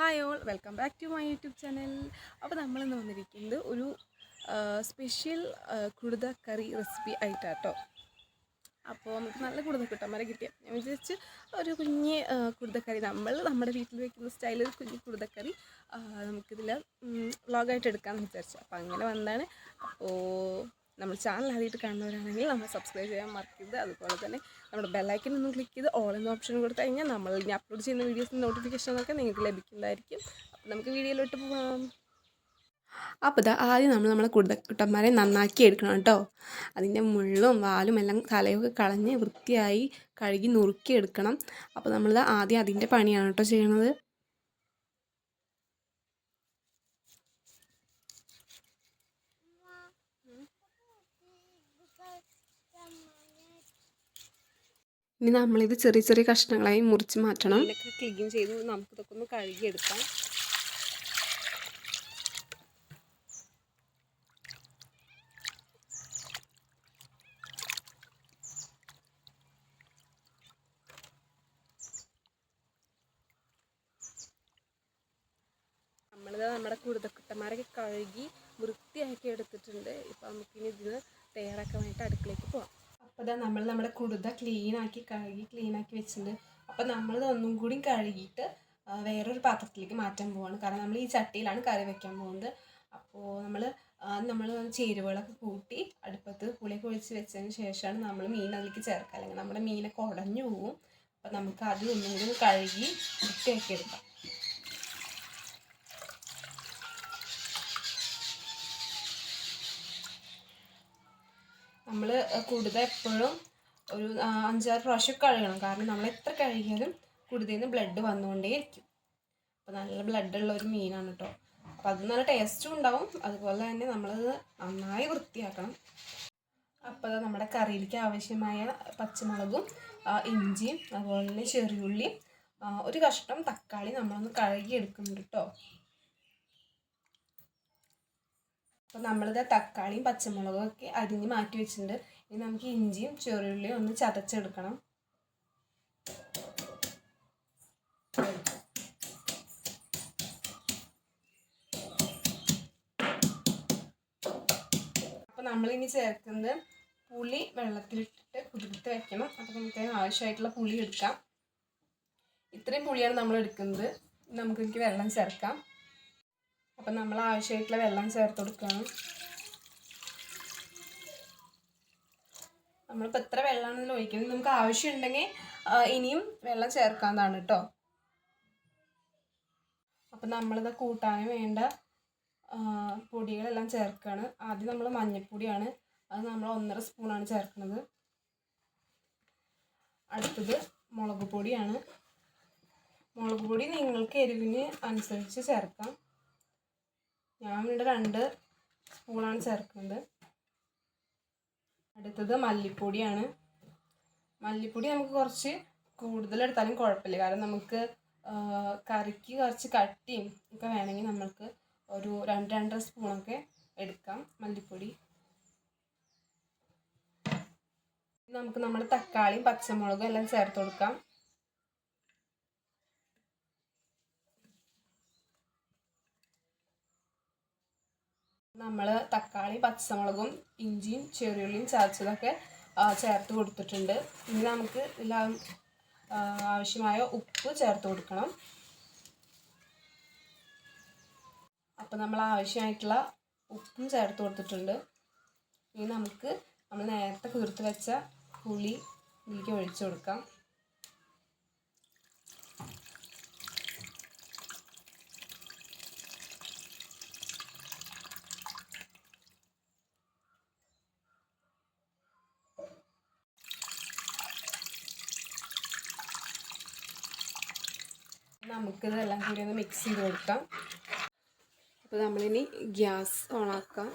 Hi all welcome back to my YouTube channel അപ്പോൾ നമ്മളിന്ന് വന്നിരിക്കുന്നത് ഒരു സ്പെഷ്യൽ കുടുത കറി റെസിപ്പി ആയിട്ടാട്ടോ. അപ്പോൾ നമുക്ക് നല്ല കുടുത വരെ കിട്ടിയ. ഞാൻ വിചാരിച്ച് ഒരു കുഞ്ഞ് കുടുതക്കറി നമ്മൾ നമ്മുടെ വീട്ടിൽ വെക്കുന്ന സ്റ്റൈലിൽ ഒരു കുഞ്ഞ് കുടുതക്കറി നമുക്കിതിൽ വ്ളോഗായിട്ട് എടുക്കാമെന്ന് വിചാരിച്ചു. അപ്പോൾ അങ്ങനെ വന്നതാണ് അപ്പോൾ നമ്മൾ ചാനൽ ആദ്യമായിട്ട് കാണുന്നവരാണെങ്കിൽ നമ്മൾ സബ്സ്ക്രൈബ് ചെയ്യാൻ മറക്കരുത്. അതുപോലെ തന്നെ നമ്മുടെ ബെല്ലൈക്കൻ ഒന്ന് ക്ലിക്ക് ചെയ്ത് ഓൾ എന്ന ഓപ്ഷൻ കൊടുത്തു കഴിഞ്ഞാൽ നമ്മൾ ഇനി അപ്ലോഡ് ചെയ്യുന്ന വീഡിയോസിന്റെ നോട്ടിഫിക്കേഷനൊക്കെ നിങ്ങൾക്ക് ലഭിക്കുന്നതായിരിക്കും. അപ്പോൾ നമുക്ക് വീഡിയോയിലോട്ട് പോകാം അപ്പോൾ ഇതാ ആദ്യം നമ്മൾ നമ്മളെ കുട്ടന്മാരെ നന്നാക്കി എടുക്കണം കേട്ടോ. അതിന്റെ മുള്ളും വാലും എല്ലാം തലയൊക്കെ കളഞ്ഞ് വൃത്തിയായി കഴുകി നുറുക്കി എടുക്കണം. അപ്പോൾ നമ്മളിത് ആദ്യം അതിന്റെ പണിയാണ് കേട്ടോ ചെയ്യണത്. ഇനി നമ്മളിത് ചെറിയ ചെറിയ കഷ്ണങ്ങളായി മുറിച്ച് മാറ്റണം. ക്ലീൻ ചെയ്ത് നമുക്ക് ഇതൊക്കെ ഒന്ന് കഴുകിയെടുക്കാം. നമ്മളിത് നമ്മുടെ കുടുതക്കുട്ടന്മാരൊക്കെ കഴുകി വൃത്തിയാക്കി എടുത്തിട്ടുണ്ട്. ഇപ്പം നമുക്കിനി ഇതിന് തയ്യാറാക്കാൻ വേണ്ടിയിട്ട് അടുക്കളയ്ക്ക് പോവാം. അപ്പോൾ ഇതാ നമ്മൾ നമ്മുടെ കുടുത ക്ലീൻ ആക്കി കഴുകി ക്ലീൻ ആക്കി വെച്ചിട്ടുണ്ട്. അപ്പോൾ നമ്മളിത് ഒന്നും കൂടി കഴുകിയിട്ട് വേറൊരു പാത്രത്തിലേക്ക് മാറ്റാൻ പോവാണ്. കാരണം നമ്മൾ ഈ ചട്ടിയിലാണ് കറി വെക്കാൻ പോകുന്നത്. അപ്പോൾ നമ്മൾ നമ്മൾ ചേരുവകളൊക്കെ കൂട്ടി അടുപ്പത്ത് പുളിയൊക്കെ ഒഴിച്ച് വെച്ചതിന് ശേഷമാണ് നമ്മൾ മീൻ അതിലേക്ക് ചേർക്കുക. അല്ലെങ്കിൽ നമ്മുടെ മീനൊക്കെ ഉടഞ്ഞു പോകും അപ്പം നമുക്ക് അത് ഒന്നും കൂടി കഴുകി വൃത്തിയാക്കി എടുക്കാം. നമ്മൾ കൂടുതൽ എപ്പോഴും ഒരു അഞ്ചാറ് പ്രാവശ്യം കഴുകണം. കാരണം നമ്മൾ എത്ര കഴുകിയാലും കൂടുതൽ നിന്ന് ബ്ലഡ് വന്നുകൊണ്ടേയിരിക്കും. അപ്പോൾ നല്ല ബ്ലഡ് ഉള്ള ഒരു മീനാണ് കേട്ടോ അപ്പോൾ അത് നല്ല ടേസ്റ്റും ഉണ്ടാവും. അതുപോലെ തന്നെ നമ്മളത് നന്നായി വൃത്തിയാക്കണം. അപ്പോൾ നമ്മുടെ കറിയിലേക്ക് ആവശ്യമായ പച്ചമുളകും ഇഞ്ചിയും അതുപോലെ തന്നെ ചെറിയുള്ളിയും ഒരു കഷ്ണം തക്കാളി നമ്മളൊന്ന് കഴുകിയെടുക്കുന്നുണ്ട് കേട്ടോ അപ്പോൾ നമ്മളിത് തക്കാളിയും പച്ചമുളകും ഒക്കെ അരിഞ്ഞ് മാറ്റി വെച്ചിട്ടുണ്ട്. ഇനി നമുക്ക് ഇഞ്ചിയും ചെറിയുള്ളിയും ഒന്ന് ചതച്ചെടുക്കണം. അപ്പോൾ നമ്മളിനി ചേർക്കുന്നത് പുളി വെള്ളത്തിലിട്ടിട്ട് കുതിർത്ത് വെക്കണം. അപ്പോൾ നമുക്ക് ആവശ്യമായിട്ടുള്ള പുളി എടുക്കാം. ഇത്രയും പുളിയാണ് നമ്മൾ എടുക്കുന്നത്. നമുക്ക് വെള്ളം ചേർക്കാം. അപ്പം നമ്മൾ ആവശ്യമായിട്ടുള്ള വെള്ളം ചേർത്ത് കൊടുക്കണം നമ്മളിപ്പോൾ എത്ര വെള്ളമാണെന്ന് ഒഴിക്കുന്നത്? നമുക്ക് ആവശ്യമുണ്ടെങ്കിൽ ഇനിയും വെള്ളം ചേർക്കാവുന്നതാണ് കേട്ടോ. അപ്പം നമ്മളിത് കൂട്ടാൻ വേണ്ട പൊടികളെല്ലാം ചേർക്കുകയാണ്. ആദ്യം നമ്മൾ മഞ്ഞൾപ്പൊടിയാണ്. അത് നമ്മൾ ഒന്നര സ്പൂണാണ് ചേർക്കുന്നത്. അടുത്തത് മുളക് പൊടിയാണ്. മുളക് പൊടി നിങ്ങൾക്ക് എരിവിന് അനുസരിച്ച് ചേർക്കാം. ഞാൻ ഇവിടെ രണ്ട് സ്പൂണാണ് ചേർക്കുന്നത്. അടുത്തത് മല്ലിപ്പൊടിയാണ്. മല്ലിപ്പൊടി നമുക്ക് കുറച്ച് കൂടുതലെടുത്താലും കുഴപ്പമില്ല. കാരണം നമുക്ക് കറിക്ക് കുറച്ച് കട്ടിയും ഒക്കെ വേണമെങ്കിൽ നമുക്ക് ഒരു രണ്ട് രണ്ടര സ്പൂണൊക്കെ എടുക്കാം മല്ലിപ്പൊടി. നമുക്ക് നമ്മുടെ തക്കാളിയും പച്ചമുളകും എല്ലാം ചേർത്ത് കൊടുക്കാം. നമ്മൾ തക്കാളി പച്ചമുളകും ഇഞ്ചിയും ചെറിയുള്ളിയും ചതച്ചതൊക്കെ ചേർത്ത് കൊടുത്തിട്ടുണ്ട്. ഇനി നമുക്ക് എല്ലാം ആവശ്യമായ ഉപ്പ് ചേർത്ത് കൊടുക്കണം. അപ്പോൾ നമ്മൾ ആവശ്യമായിട്ടുള്ള ഉപ്പും ചേർത്ത് കൊടുത്തിട്ടുണ്ട്. ഇനി നമുക്ക് നമ്മൾ നേരത്തെ കുതിർത്ത് വെച്ച പുളി ഇതിലേക്ക് ഒഴിച്ചു കൊടുക്കാം. നമുക്കിതെല്ലാം കൂടി ഒന്ന് മിക്സ് ചെയ്ത് കൊടുക്കാം. അപ്പോൾ നമ്മളിനി ഗ്യാസ് ഓണാക്കാം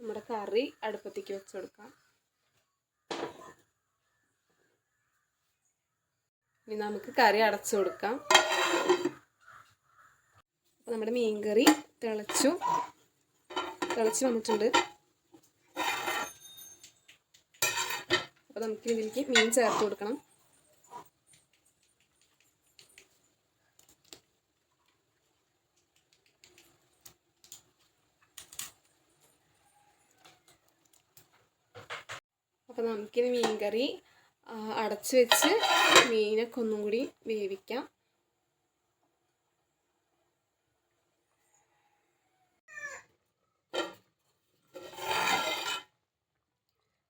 നമ്മുടെ കറി അടുപ്പത്തേക്ക് വെച്ച് കൊടുക്കാം. ഇനി നമുക്ക് കറി അടച്ചു കൊടുക്കാം. നമ്മുടെ മീൻ കറി തിളച്ചു. തിളച്ച് വന്നിട്ടുണ്ട്. അപ്പോൾ നമുക്ക് ഇതിലേക്ക് മീൻ ചേർത്ത് കൊടുക്കണം. അപ്പോൾ നമുക്കിനി മീൻ കറി ആ, അടച്ച് വെച്ച് മീനൊക്കെ ഒന്നും കൂടി വേവിക്കാം.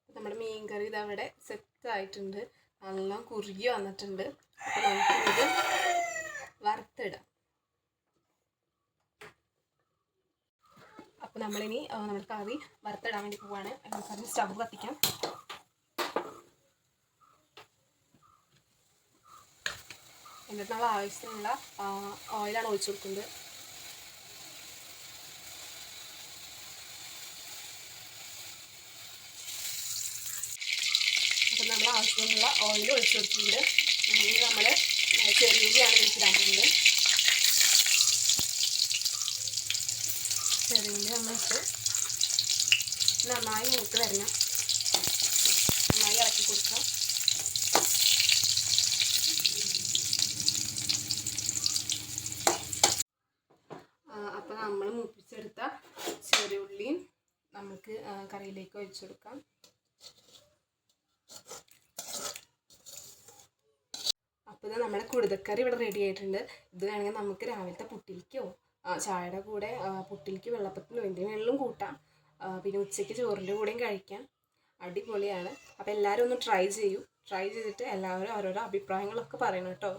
നമ്മുടെ മീൻ കറി ഇത് അവിടെ സെറ്റ് ആയിട്ടുണ്ട്. നല്ല കുറുകി വന്നിട്ടുണ്ട്. അപ്പോൾ നമുക്കിത് അപ്പോൾ നമ്മളിനി നമ്മൾ കറി വറുത്തിടാൻ വേണ്ടി പോവാണ്. നമുക്കത് സ്റ്റവ് കത്തിക്കാം. എന്നിട്ട് നമ്മൾ ആവശ്യത്തിനുള്ള ഓയിലാണ് ഒഴിച്ചു കൊടുക്കുന്നത്. അപ്പം നമ്മൾ ആവശ്യത്തിനുള്ള ഓയിൽ ഒഴിച്ചു കൊടുത്തിട്ടുണ്ട്. നമ്മൾ ചെറിയുള്ളിയാണ് വെച്ചിടാൻ പോകുന്നത്. നമ്മളിട്ട് നന്നായി മൂത്ത് വരണം. നന്നായി ഇളക്കി കൊടുക്കാം. അപ്പോൾ നമ്മൾ മൂപ്പിച്ചെടുത്ത ചെറിയുള്ളിയും നമുക്ക് കറിയിലേക്ക് ഒഴിച്ചു കൊടുക്കാം. അപ്പോൾ നമ്മുടെ കുടുതക്കറി ഇവിടെ റെഡി ആയിട്ടുണ്ട്. ഇത് വേണമെങ്കിൽ നമുക്ക് രാവിലത്തെ പുട്ടിലേക്കോ ചായയുടെ കൂടെ പുട്ടിലേക്ക് വെള്ളപ്പത്തിനോ വേണ്ടി വെള്ളം കൂട്ടാം. പിന്നെ ഉച്ചയ്ക്ക് ചോറിന്റെ കൂടെയും കഴിക്കാം. അടിപൊളിയാണ്. അപ്പോൾ എല്ലാവരും ഒന്ന് ട്രൈ ചെയ്യൂ. ട്രൈ ചെയ്തിട്ട് എല്ലാവരും ഓരോരോ അഭിപ്രായങ്ങളൊക്കെ പറയണം കേട്ടോ.